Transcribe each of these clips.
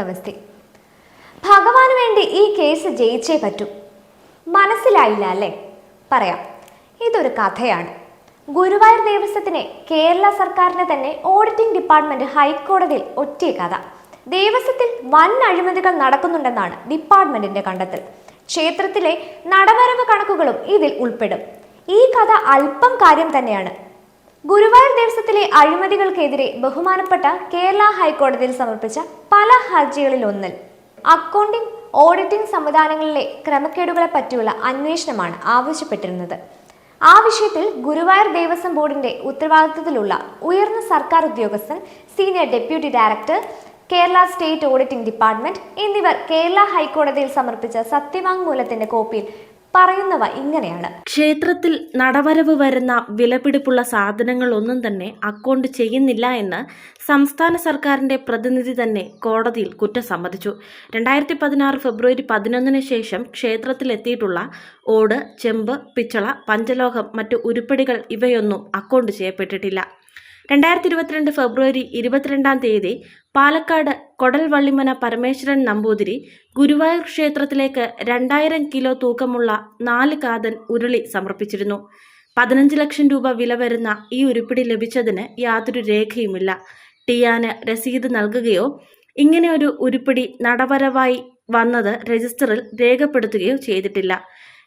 നമസ്തേ ഭഗവാന് വേണ്ടി ഈ കേസ് ജയിച്ചേ പറ്റൂ. മനസ്സിലായില്ല അല്ലേ? പറയാം. ഇതൊരു കഥയാണ്. ഗുരുവായൂർ ദേവസ്വത്തിനെ കേരള സർക്കാരിനെ തന്നെ ഓഡിറ്റിംഗ് ഡിപ്പാർട്ട്മെന്റ് ഹൈക്കോടതിയിൽ ഒറ്റ കഥ. ദേവസ്വത്തിൽ വൻ അഴിമതികൾ നടക്കുന്നുണ്ടെന്നാണ് ഡിപ്പാർട്ട്മെന്റിന്റെ കണ്ടെത്തൽ. ക്ഷേത്രത്തിലെ നടവരവ് കണക്കുകളും ഇതിൽ ഉൾപ്പെടും. ഈ കഥ അല്പം കാര്യം തന്നെയാണ്. ഗുരുവായൂർ ദേവസ്വത്തിലെ അഴിമതികൾക്കെതിരെ ബഹുമാനപ്പെട്ട കേരള ഹൈക്കോടതിയിൽ സമർപ്പിച്ച പല ഹർജികളിൽ ഒന്നിൽ അക്കൗണ്ടിംഗ് ഓഡിറ്റിംഗ് സംവിധാനങ്ങളിലെ ക്രമക്കേടുകളെ പറ്റിയുള്ള അന്വേഷണമാണ് ആവശ്യപ്പെട്ടിരുന്നത്. ആ വിഷയത്തിൽ ഗുരുവായൂർ ദേവസ്വം ബോർഡിന്റെ ഉത്തരവാദിത്തത്തിലുള്ള ഉയർന്ന സർക്കാർ ഉദ്യോഗസ്ഥൻ senior deputy director Kerala state auditing department എന്നിവർ കേരള ഹൈക്കോടതിയിൽ സമർപ്പിച്ച സത്യവാങ്മൂലത്തിന്റെ കോപ്പിയിൽ പറയുന്നവ ഇങ്ങനെയാണ്. ക്ഷേത്രത്തിൽ നടവരവ് വരുന്ന വിലപിടിപ്പുള്ള സാധനങ്ങളൊന്നും തന്നെ അക്കൗണ്ട് ചെയ്യുന്നില്ല എന്ന് സംസ്ഥാന സർക്കാരിന്റെ പ്രതിനിധി തന്നെ കോടതിയിൽ കുറ്റം സമ്മതിച്ചു. രണ്ടായിരത്തി പതിനാറ് ഫെബ്രുവരി പതിനൊന്നിന് ശേഷം ക്ഷേത്രത്തിലെത്തിയിട്ടുള്ള ഓട് ചെമ്പ് പിച്ചള പഞ്ചലോഹം മറ്റു ഉരുപ്പടികൾ ഇവയൊന്നും അക്കൗണ്ട് ചെയ്യപ്പെട്ടിട്ടില്ല. രണ്ടായിരത്തി ഇരുപത്തിരണ്ട് ഫെബ്രുവരി ഇരുപത്തിരണ്ടാം തീയതി പാലക്കാട് കൊടൽവള്ളിമന പരമേശ്വരൻ നമ്പൂതിരി ഗുരുവായൂർ ക്ഷേത്രത്തിലേക്ക് രണ്ടായിരം കിലോ തൂക്കമുള്ള നാല് കാതൻ ഉരുളി സമർപ്പിച്ചിരുന്നു. പതിനഞ്ച് ലക്ഷം രൂപ വില വരുന്ന ഈ ഉരുപ്പിടി ലഭിച്ചതിന് യാതൊരു രേഖയുമില്ല. ടിയാന് രസീത് നൽകുകയോ ഇങ്ങനെ ഒരു ഉരുപ്പിടി നടവരവായി വന്നത് രജിസ്റ്ററിൽ രേഖപ്പെടുത്തുകയോ ചെയ്തിട്ടില്ല.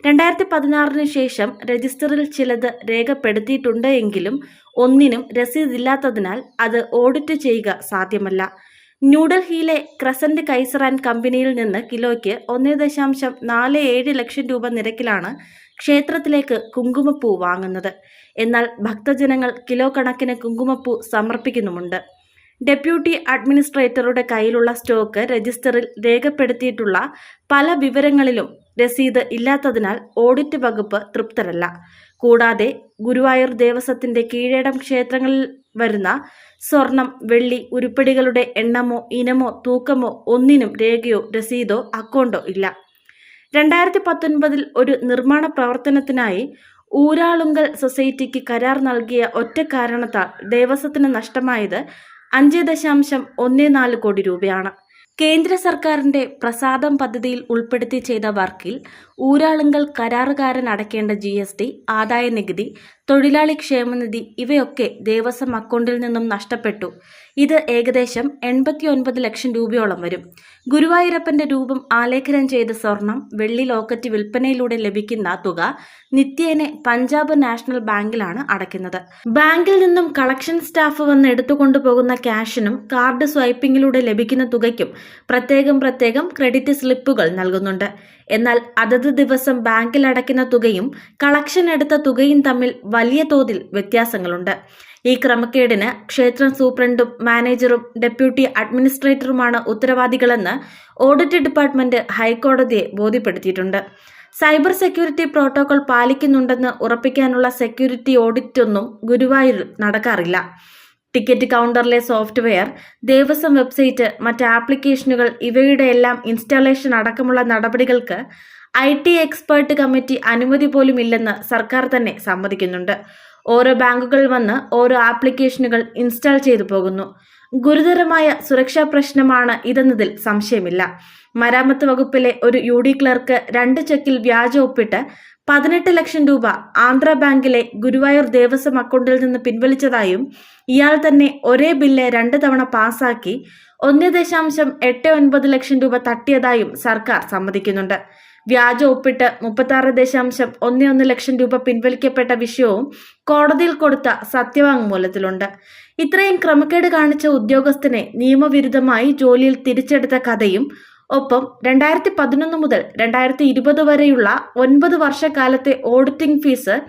രണ്ടായിരത്തി പതിനാറിന് ശേഷം രജിസ്റ്ററിൽ ചിലത് രേഖപ്പെടുത്തിയിട്ടുണ്ട് എങ്കിലും ഒന്നിനും രസീതില്ലാത്തതിനാൽ അത് ഓഡിറ്റ് ചെയ്യുക സാധ്യമല്ല. ന്യൂഡൽഹിയിലെ ക്രസന്റ് കൈസർ ആൻഡ് കമ്പനിയിൽ നിന്ന് കിലോയ്ക്ക് ഒന്ന് ദശാംശം നാല് ഏഴ് ലക്ഷം രൂപ നിരക്കിലാണ് ക്ഷേത്രത്തിലേക്ക് കുങ്കുമപ്പൂ വാങ്ങുന്നത്. എന്നാൽ ഭക്തജനങ്ങൾ കിലോ കണക്കിന് കുങ്കുമപ്പൂ സമർപ്പിക്കുന്നുമുണ്ട്. ഡെപ്യൂട്ടി അഡ്മിനിസ്ട്രേറ്ററുടെ കയ്യിലുള്ള സ്റ്റോക്ക് രജിസ്റ്ററിൽ രേഖപ്പെടുത്തിയിട്ടുള്ള പല വിവരങ്ങളിലും രസീത് ഇല്ലാത്തതിനാൽ ഓഡിറ്റ് വകുപ്പ് തൃപ്തരല്ല. കൂടാതെ ഗുരുവായൂർ ദേവസ്വത്തിന്റെ കീഴേടം ക്ഷേത്രങ്ങളിൽ വരുന്ന സ്വർണം വെള്ളി ഉരുപ്പടികളുടെ എണ്ണമോ ഇനമോ തൂക്കമോ ഒന്നിനും രേഖയോ രസീതോ അക്കൗണ്ടോ ഇല്ല. രണ്ടായിരത്തി പത്തൊൻപതിൽ ഒരു നിർമ്മാണ പ്രവർത്തനത്തിനായി ഊരാളുങ്കൽ സൊസൈറ്റിക്ക് കരാർ നൽകിയ ഒറ്റ കാരണത്താൽ ദേവസ്വത്തിന് നഷ്ടമായത് അഞ്ച് ദശാംശം ഒന്ന് നാല് കോടി രൂപയാണ്. കേന്ദ്ര സർക്കാരിന്റെ പ്രസാദം പദ്ധതിയിൽ ഉൾപ്പെടുത്തി ചെയ്ത വർക്കിൽ ഊരാളുങ്കൽ കരാറുകാരൻ അടയ്ക്കേണ്ട ജി എസ് ടി ആദായ നികുതി തൊഴിലാളി ക്ഷേമനിധി ഇവയൊക്കെ ദേവസ്വം അക്കൗണ്ടിൽ നിന്നും നഷ്ടപ്പെട്ടു. ഇത് ഏകദേശം എൺപത്തിയൊൻപത് ലക്ഷം രൂപയോളം വരും. ഗുരുവായൂരപ്പന്റെ രൂപം ആലേഖനം ചെയ്ത സ്വർണം വെള്ളി ലോക്കറ്റ് വിൽപ്പനയിലൂടെ ലഭിക്കുന്ന തുക നിത്യേനെ പഞ്ചാബ് നാഷണൽ ബാങ്കിലാണ് അടയ്ക്കുന്നത്. ബാങ്കിൽ നിന്നും കളക്ഷൻ സ്റ്റാഫ് വന്ന് എടുത്തുകൊണ്ടുപോകുന്ന ക്യാഷിനും കാർഡ് സ്വൈപ്പിങ്ങിലൂടെ ലഭിക്കുന്ന തുകയ്ക്കും പ്രത്യേകം പ്രത്യേകം ക്രെഡിറ്റ് സ്ലിപ്പുകൾ നൽകുന്നുണ്ട്. എന്നാൽ അതത് ദിവസം ബാങ്കിൽ അടയ്ക്കുന്ന തുകയും കളക്ഷൻ എടുത്ത തുകയും തമ്മിൽ വലിയ തോതിൽ വ്യത്യാസങ്ങളുണ്ട്. ഈ ക്രമക്കേടിന് ക്ഷേത്രം സൂപ്രണ്ടും മാനേജറും ഡെപ്യൂട്ടി അഡ്മിനിസ്ട്രേറ്ററുമാണ് ഉത്തരവാദികളെന്ന് ഓഡിറ്റ് ഡിപ്പാർട്ട്മെന്റ് ഹൈക്കോടതിയെ ബോധ്യപ്പെടുത്തിയിട്ടുണ്ട്. സൈബർ സെക്യൂരിറ്റി പ്രോട്ടോകോൾ പാലിക്കുന്നുണ്ടെന്ന് ഉറപ്പിക്കാനുള്ള സെക്യൂരിറ്റി ഓഡിറ്റൊന്നും ഗുരുവായൂരിൽ നടക്കാറില്ല. ടിക്കറ്റ് കൗണ്ടറിലെ സോഫ്റ്റ്വെയർ ദേവസ്വം വെബ്സൈറ്റ് മറ്റ് ആപ്ലിക്കേഷനുകൾ ഇവയുടെ എല്ലാം ഇൻസ്റ്റാളേഷൻ അടക്കമുള്ള നടപടികൾക്ക് ഐ ടി എക്സ്പേർട്ട് കമ്മിറ്റി അനുമതി പോലും ഇല്ലെന്ന് സർക്കാർ തന്നെ സമ്മതിക്കുന്നുണ്ട്. ഓരോ ബാങ്കുകൾ വന്ന് ഓരോ ആപ്ലിക്കേഷനുകൾ ഇൻസ്റ്റാൾ ചെയ്തു പോകുന്നു. ഗുരുതരമായ സുരക്ഷാ പ്രശ്നമാണ് ഇതെന്നതിൽ സംശയമില്ല. മരാമത്ത് വകുപ്പിലെ ഒരു യു ഡി ക്ലർക്ക് രണ്ട് ചെക്കിൽ വ്യാജ ഒപ്പിട്ട് പതിനെട്ട് ലക്ഷം രൂപ ആന്ധ്ര ബാങ്കിലെ ഗുരുവായൂർ ദേവസ്വം അക്കൗണ്ടിൽ നിന്ന് പിൻവലിച്ചതായും ഇയാൾ തന്നെ ഒരേ ബില്ല് രണ്ട് തവണ പാസാക്കി ഒന്ന് ദശാംശം എട്ട് ഒൻപത് ലക്ഷം രൂപ തട്ടിയതായും സർക്കാർ സമ്മതിക്കുന്നുണ്ട്. വ്യാജ ഒപ്പിട്ട് മുപ്പത്തി ദശാംശം ഒന്ന് ഒന്ന് ലക്ഷം രൂപ പിൻവലിക്കപ്പെട്ട വിഷയവും കോടതിയിൽ കൊടുത്ത സത്യവാങ്മൂലത്തിലുണ്ട്. ഇത്രയും ക്രമക്കേട് കാണിച്ച ഉദ്യോഗസ്ഥനെ നിയമവിരുദ്ധമായി ജോലിയിൽ തിരിച്ചെടുത്ത കഥയും ഒപ്പം രണ്ടായിരത്തി പതിനൊന്ന് മുതൽ രണ്ടായിരത്തി ഇരുപത് വരെയുള്ള ഒൻപത് വർഷക്കാലത്തെ ഓഡിറ്റിംഗ് ഫീസ്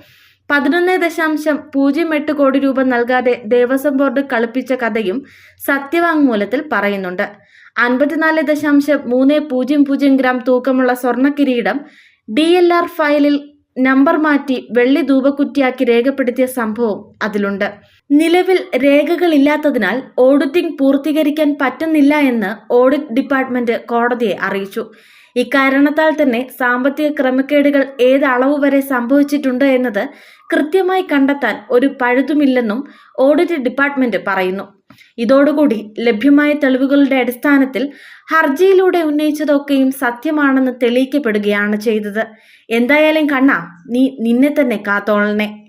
പതിനൊന്ന് ദശാംശം പൂജ്യം എട്ട് കോടി രൂപ നൽകാതെ ദേവസ്വം ബോർഡ് കളിപ്പിച്ച കഥയും സത്യവാങ്മൂലത്തിൽ പറയുന്നുണ്ട്. അൻപത്തിനാല് ദശാംശം മൂന്ന് പൂജ്യം പൂജ്യം ഗ്രാം തൂക്കമുള്ള സ്വർണ കിരീടം ഡി എൽ ആർ ഫയലിൽ നമ്പർ മാറ്റി വെള്ളി ധൂപക്കുറ്റിയാക്കി രേഖപ്പെടുത്തിയ സംഭവം അതിലുണ്ട്. നിലവിൽ രേഖകളില്ലാത്തതിനാൽ ഓഡിറ്റിംഗ് പൂർത്തീകരിക്കാൻ പറ്റുന്നില്ല എന്ന് ഓഡിറ്റ് ഡിപ്പാർട്ട്മെന്റ് കോടതിയെ അറിയിച്ചു. ഇക്കാരണത്താൽ തന്നെ സാമ്പത്തിക ക്രമക്കേടുകൾ ഏത് അളവ് വരെ സംഭവിച്ചിട്ടുണ്ട് എന്നത് കൃത്യമായി കണ്ടെത്താൻ ഒരു പഴുതുമില്ലെന്നും ഓഡിറ്റ് ഡിപ്പാർട്ട്മെന്റ് പറയുന്നു. ഇതോടുകൂടി ലഭ്യമായ തെളിവുകളുടെ അടിസ്ഥാനത്തിൽ ഹർജിയിലൂടെ ഉന്നയിച്ചതൊക്കെയും സത്യമാണെന്ന് തെളിയിക്കപ്പെടുകയാണ് ചെയ്തത്. എന്തായാലും കണ്ണ നീ നിന്നെ തന്നെ കാത്തോളനെ.